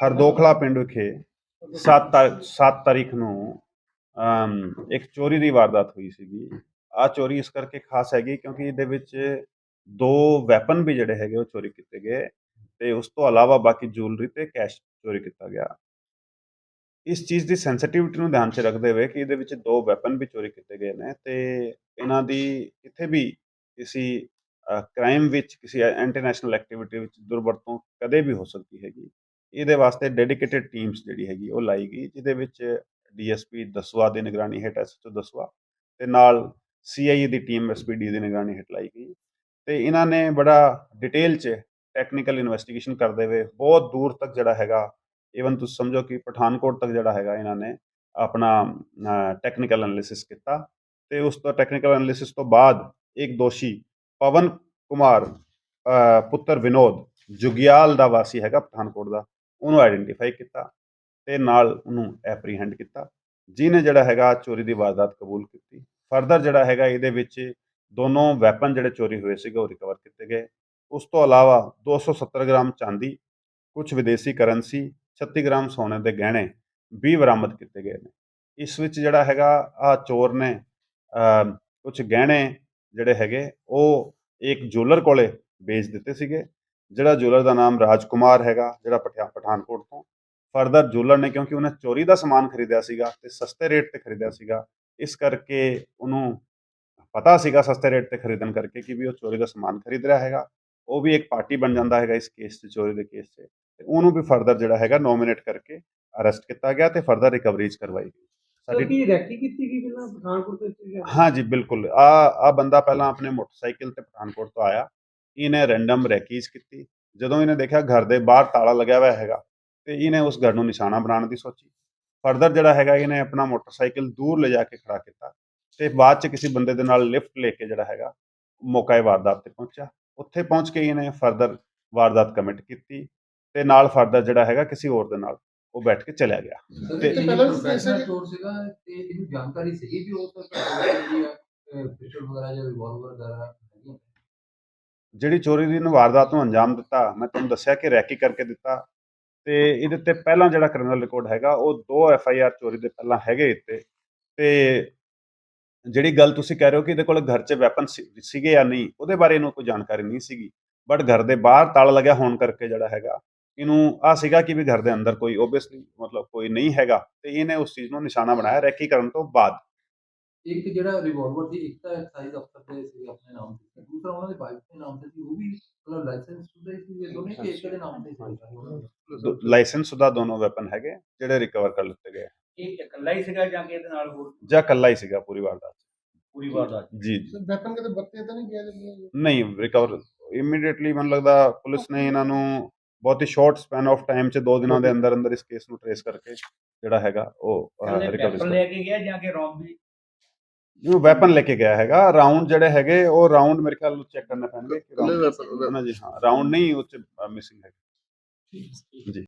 ਹਰਦੋਖਲਾ ਪਿੰਡ ਵਿਖੇ 7 7 ਤਾਰੀਖ ਨੂੰ ਇੱਕ ਚੋਰੀ ਦੀ ਵਾਰਦਾਤ ਹੋਈ ਸੀਗੀ। ਆ ਚੋਰੀ ਇਸ ਕਰਕੇ ਖਾਸ ਹੈਗੀ ਕਿਉਂਕਿ ਇਹਦੇ ਵਿੱਚ ਦੋ ਵੈਪਨ ਵੀ ਜਿਹੜੇ ਹੈਗੇ ਉਹ ਚੋਰੀ ਕੀਤੇ ਗਏ ਤੇ ਉਸ ਤੋਂ ਇਲਾਵਾ ਬਾਕੀ ਜੁਐਲਰੀ ਤੇ ਕੈਸ਼ ਚੋਰੀ ਕੀਤਾ ਗਿਆ। ਇਸ ਚੀਜ਼ ਦੀ ਸੈਂਸਿਟਿਵਿਟੀ ਨੂੰ ਧਿਆਨ 'ਚ ਰੱਖਦੇ ਹੋਏ ਕਿ ਇਹਦੇ ਵਿੱਚ ਦੋ ਵੈਪਨ ਵੀ ਚੋਰੀ ਕੀਤੇ ਗਏ ਨੇ ਤੇ ਇਹਨਾਂ ਦੀ ਕਿਤੇ ਵੀ ਕਿਸੇ ਕ੍ਰਾਈਮ ਵਿੱਚ, ਕਿਸੇ ਇੰਟਰਨੈਸ਼ਨਲ ਐਕਟੀਵਿਟੀ ਵਿੱਚ ਦੁਰਵਰਤੋਂ ਕਦੇ ਵੀ ਹੋ ਸਕਦੀ ਹੈਗੀ। ਇਹਦੇ ਵਾਸਤੇ ਡੈਡੀਕੇਟਿਡ ਟੀਮਸ ਜਿਹੜੀ ਹੈਗੀ ਉਹ ਲਾਈ ਗਈ, ਜਿਹਦੇ ਵਿੱਚ ਡੀਐਸਪੀ ਦਸਵਾ ਦੀ ਨਿਗਰਾਨੀ ਹੇਠ ਐਸਐਚਓ ਦਸਵਾ ਤੇ ਨਾਲ ਸੀਆਈਏ ਦੀ ਟੀਮ ਐਸਪੀਡੀ ਦੀ ਨਿਗਰਾਨੀ ਹੇਠ ਲਾਈ ਗਈ। ਤੇ ਇਹਨਾਂ ਨੇ ਬੜਾ ਡਿਟੇਲ 'ਚ ਟੈਕਨੀਕਲ ਇਨਵੈਸਟੀਗੇਸ਼ਨ ਕਰਦੇ ਹੋਏ ਬਹੁਤ ਦੂਰ ਤੱਕ ਜਿਹੜਾ ਹੈਗਾ ਇਵਨ ਤੁਸੀਂ ਸਮਝੋ ਕਿ ਪਠਾਨਕੋਟ ਤੱਕ ਜਿਹੜਾ ਹੈਗਾ ਇਹਨਾਂ ਨੇ ਆਪਣਾ ਟੈਕਨੀਕਲ ਐਨਾਲਿਸਿਸ ਕੀਤਾ ਤੇ ਉਸ ਤੋਂ ਟੈਕਨੀਕਲ ਐਨਾਲਿਸਿਸ ਤੋਂ ਬਾਅਦ ਇੱਕ ਦੋਸ਼ੀ ਪਵਨ ਕੁਮਾਰ ਪੁੱਤਰ ਵਿਨੋਦ ਜੁਗਿਆਲ ਦਾ ਵਾਸੀ ਹੈਗਾ ਪਠਾਨਕੋਟ ਦਾ। ਉਹਨੂੰ ਆਇਡੈਂਟੀਫਾਈ ਕੀਤਾ ਤੇ ਨਾਲ ਉਹਨੂੰ ਐਪਰੀਹੈਂਡ ਕੀਤਾ। ਜਿਹਨੇ ਜਿਹੜਾ ਹੈਗਾ ਚੋਰੀ ਦੀ ਵਾਰਦਾਤ ਕਬੂਲ ਕੀਤੀ। ਫਰਦਰ ਜਿਹੜਾ ਹੈਗਾ ਇਹਦੇ ਵਿੱਚ ਦੋਨੋਂ ਵੈਪਨ ਜਿਹੜੇ ਚੋਰੀ ਹੋਏ ਸੀਗੇ ਉਹ ਰਿਕਵਰ ਕੀਤੇ ਗਏ। ਉਸ ਤੋਂ ਇਲਾਵਾ 270 ਗ੍ਰਾਮ ਚਾਂਦੀ ਕੁਝ ਵਿਦੇਸ਼ੀ ਕਰੰਸੀ 36 ਗ੍ਰਾਮ ਸੋਨੇ ਦੇ ਗਹਿਣੇ ਵੀ ਬਰਾਮਦ ਕੀਤੇ ਗਏ ਨੇ। ਇਸ ਵਿੱਚ ਜਿਹੜਾ ਹੈਗਾ ਆ ਚੋਰ ਨੇ ਕੁਝ ਗਹਿਣੇ ਜਿਹੜੇ ਹੈਗੇ ਉਹ ਇੱਕ ਜੁਐਲਰ ਕੋਲੇ ਵੇਚ ਦਿੱਤੇ ਸੀਗੇ। ਜਿਹੜਾ ਜੁਐਲਰ ਦਾ ਨਾਮ ਰਾਜਕੁਮਾਰ ਹੈਗਾ ਜਿਹੜਾ ਪਠਾਨਕੋਟ ਤੋਂ ਫਰਦਰ ਜੁਐਲਰ ਨੇ ਕਿਉਂਕਿ ਉਹਨੇ ਚੋਰੀ ਦਾ ਸਮਾਨ ਖਰੀਦਿਆ ਸੀਗਾ ਤੇ ਸਸਤੇ ਰੇਟ ਤੇ ਖਰੀਦਿਆ ਸੀਗਾ। ਇਸ ਕਰਕੇ ਉਹਨੂੰ ਪਤਾ ਸੀਗਾ ਸਸਤੇ ਰੇਟ ਤੇ ਖਰੀਦਣ ਕਰਕੇ ਕਿ ਵੀ ਉਹ ਚੋਰੀ ਦਾ ਸਮਾਨ ਖਰੀਦ ਰਿਹਾ ਹੈਗਾ। ਉਹ ਵੀ ਇੱਕ ਪਾਰਟੀ ਬਣ ਜਾਂਦਾ ਹੈਗਾ ਇਸ ਕੇਸ 'ਚ ਚੋਰੀ ਦੇ ਕੇਸ 'ਚ। ਤੇ ਉਹਨੂੰ ਵੀ ਫਰਦਰ ਜਿਹੜਾ ਹੈਗਾ ਨੋਮੀਨੇਟ ਕਰਕੇ ਅਰੈਸਟ ਕੀਤਾ ਗਿਆ ਤੇ ਫਰਦਰ ਰਿਕਵਰੀਜ਼ ਕਰਵਾਈ ਗਈ। ਸਾਡੀ ਕਿਉਂਕਿ ਰੈਕੀ ਕੀਤੀ ਗਈ ਪਹਿਲਾਂ ਪਠਾਨਕੋਟ ਵਿੱਚ ਹਾਂ ਜੀ ਬਿਲਕੁਲ। ਆ ਆ ਬੰਦਾ ਪਹਿਲਾਂ ਆਪਣੇ ਮੋਟਰਸਾਈਕਲ ਤੇ ਪਠਾਨਕੋਟ ਤੋਂ ਆਇਆ। ਇਹਨੇ ਰੈਂਡਮ ਰੈਕੀਜ਼ ਕੀਤੀ। ਜਦੋਂ ਇਹਨੇ ਦੇਖਿਆ ਘਰ ਦੇ ਬਾਹਰ ਤਾਲਾ ਲੱਗਿਆ ਹੋਇਆ ਹੈਗਾ ਤੇ ਇਹਨੇ ਉਸ ਘਰ ਨੂੰ ਨਿਸ਼ਾਨਾ ਬਣਾਉਣ ਦੀ ਸੋਚੀ। ਫਰਦਰ ਜਿਹੜਾ ਹੈਗਾ ਇਹਨੇ ਆਪਣਾ ਮੋਟਰਸਾਈਕਲ ਦੂਰ ਲੈ ਜਾ ਕੇ ਖੜਾ ਕੀਤਾ ਤੇ ਬਾਅਦ ਚ ਕਿਸੇ ਬੰਦੇ ਦੇ ਨਾਲ ਲਿਫਟ ਲੈ ਕੇ ਜਿਹੜਾ ਹੈਗਾ ਮੌਕੇ ਵਾਰਦਾਤ ਤੇ ਪਹੁੰਚਿਆ। ਉੱਥੇ ਪਹੁੰਚ ਕੇ ਇਹਨੇ ਫਰਦਰ ਵਾਰਦਾਤ ਕਮਿਟ ਕੀਤੀ ਤੇ ਨਾਲ ਫਰਦਰ ਜਿਹੜਾ ਹੈਗਾ ਕਿਸੇ ਹੋਰ ਦੇ ਨਾਲ ਉਹ ਬੈਠ ਕੇ ਚਲਿਆ ਗਿਆ। ਤੇ ਪਹਿਲਾਂ ਚੋਰ ਸੀਗਾ ਤੇ ਇਹਨੂੰ ਜਾਣਕਾਰੀ ਸੀਗੀ ਵੀ ਉਹ ਤਾਂ ਪਿਸਟਲ ਵਗੈਰਾ ਜਾਂ ਰਿਵਾਲਵਰ ਵਗੈਰਾ। ਜਿਹੜੀ ਚੋਰੀ ਦੀ ਇਹਨੇ ਵਾਰਦਾਤ ਨੂੰ ਅੰਜਾਮ ਦਿੱਤਾ, ਮੈਂ ਤੁਹਾਨੂੰ ਦੱਸਿਆ ਕਿ ਰੈਕੀ ਕਰਕੇ ਦਿੱਤਾ ਤੇ ਇਹਦੇ ਤੇ ਪਹਿਲਾਂ ਜਿਹੜਾ ਕ੍ਰਿਮੀਨਲ ਰਿਕਾਰਡ ਹੈਗਾ, ਉਹ ਦੋ ਐਫ ਆਈ ਆਰ ਚੋਰੀ ਦੇ ਪਹਿਲਾਂ ਹੈਗੇ ਇੱਥੇ ਤੇ ਜਿਹੜੀ ਗੱਲ ਤੁਸੀਂ ਕਹਿ ਰਹੇ ਹੋ ਕਿ ਇਹਦੇ ਕੋਲ ਘਰ 'ਚ ਵੈਪਨ ਸੀਗੇ ਜਾਂ ਨਹੀਂ, ਉਹਦੇ ਬਾਰੇ ਇਹਨੂੰ ਕੋਈ ਜਾਣਕਾਰੀ ਨਹੀਂ ਸੀਗੀ। ਬਟ ਘਰ ਦੇ ਬਾਹਰ ਤਾਲਾ ਲੱਗਿਆ ਹੋਣ ਕਰਕੇ ਜਿਹੜਾ ਹੈਗਾ, ਇਹਨੂੰ ਆ ਸੀਗਾ ਕਿ ਵੀ ਘਰ ਦੇ ਅੰਦਰ ਕੋਈ ਓਬਵੀਅਸਲੀ ਮਤਲਬ ਕੋਈ ਨਹੀਂ ਹੈਗਾ ਤੇ ਇਹਨੇ ਉਸ ਚੀਜ਼ ਨੂੰ ਨਿਸ਼ਾਨਾ ਬਣਾਇਆ ਰੈਕੀ ਕਰਨ ਤੋਂ ਬਾਅਦ। ਇੱਕ ਜਿਹੜਾ ਰਿਵਾਲਵਰ ਦੀ ਇੱਕ ਤਾਂ ਐਕਸਾਈਜ਼ ਅਫਸਰ ਦੇ ਸੀ ਆਪਣੇ ਨਾਮ ਤੇ ਦੂਸਰਾ ਉਹਨਾਂ ਦੇ ਵਾਈਫ ਦੇ ਨਾਮ ਤੇ ਸੀ ਉਹ ਵੀ ਮਤਲਬ ਲਾਇਸੈਂਸ ਸੁਦਾ ਹੀ ਸੀ ਇਹ ਦੋਨੇ ਕਿ ਇੱਕ ਦੇ ਨਾਮ ਤੇ ਸੀ। ਲਾਇਸੈਂਸ ਦਾ ਦੋਨੋਂ ਵੈਪਨ ਹੈਗੇ ਜਿਹੜੇ ਰਿਕਵਰ ਕਰ ਲਿੱਤੇ ਗਏ। ਇਹ ਇਕੱਲਾ ਹੀ ਸੀਗਾ ਜਾਂ ਕਿ ਇਹਦੇ ਨਾਲ ਹੋਰ? ਜਾਂ ਇਕੱਲਾ ਹੀ ਸੀਗਾ ਪੂਰੀ ਵਾਰਦਾਤ 'ਚ। ਪੂਰੀ ਵਾਰਦਾਤ ਜੀ ਜੀ। ਵੈਪਨ ਕਦੇ ਵਰਤੇ ਤਾਂ ਨਹੀਂ ਗਿਆ ਜੀ ਨਹੀਂ ਰਿਕਵਰ ਇਮੀਡੀਏਟਲੀ ਮੈਨੂੰ ਲੱਗਦਾ ਪੁਲਿਸ ਨੇ ਇਹਨਾਂ ਨੂੰ ਬਹੁਤ ਹੀ ਸ਼ਾਰਟ ਸਪੈਨ ਆਫ ਟਾਈਮ 'ਚ ਦੋ ਦਿਨਾਂ ਦੇ ਅੰਦਰ ਅੰਦਰ ਇਸ ਕੇਸ ਨੂੰ ਟ੍ਰੇਸ ਕਰਕੇ ਜਿਹੜਾ ਹੈਗਾ ਉਹ ਰਿਕਵਰ ਪੈਪਰ ਲੈ ਕੇ ਗਿਆ ਜਾਂ ਕਿ ਰੌਂਗ ਵੀ? ਜਿਵੇਂ ਵੈਪਨ ਲੈ ਕੇ ਗਿਆ ਹੈਗਾ ਰਾਉਂਡ ਜਿਹੜੇ ਹੈਗੇ ਉਹ ਰਾਉਂਡ ਮੇਰੇ ਖਿਆਲ ਨੂੰ ਚੈੱਕ ਕਰਨੇ ਪੈਣਗੇ ਕਿ round- weapon- ਨਾ ਜੀ ਹਾਂ ਰਾਉਂਡ ਨਹੀਂ ਉਹ ਚ ਮਿਸਿੰਗ ਹੈ। ਜੀ।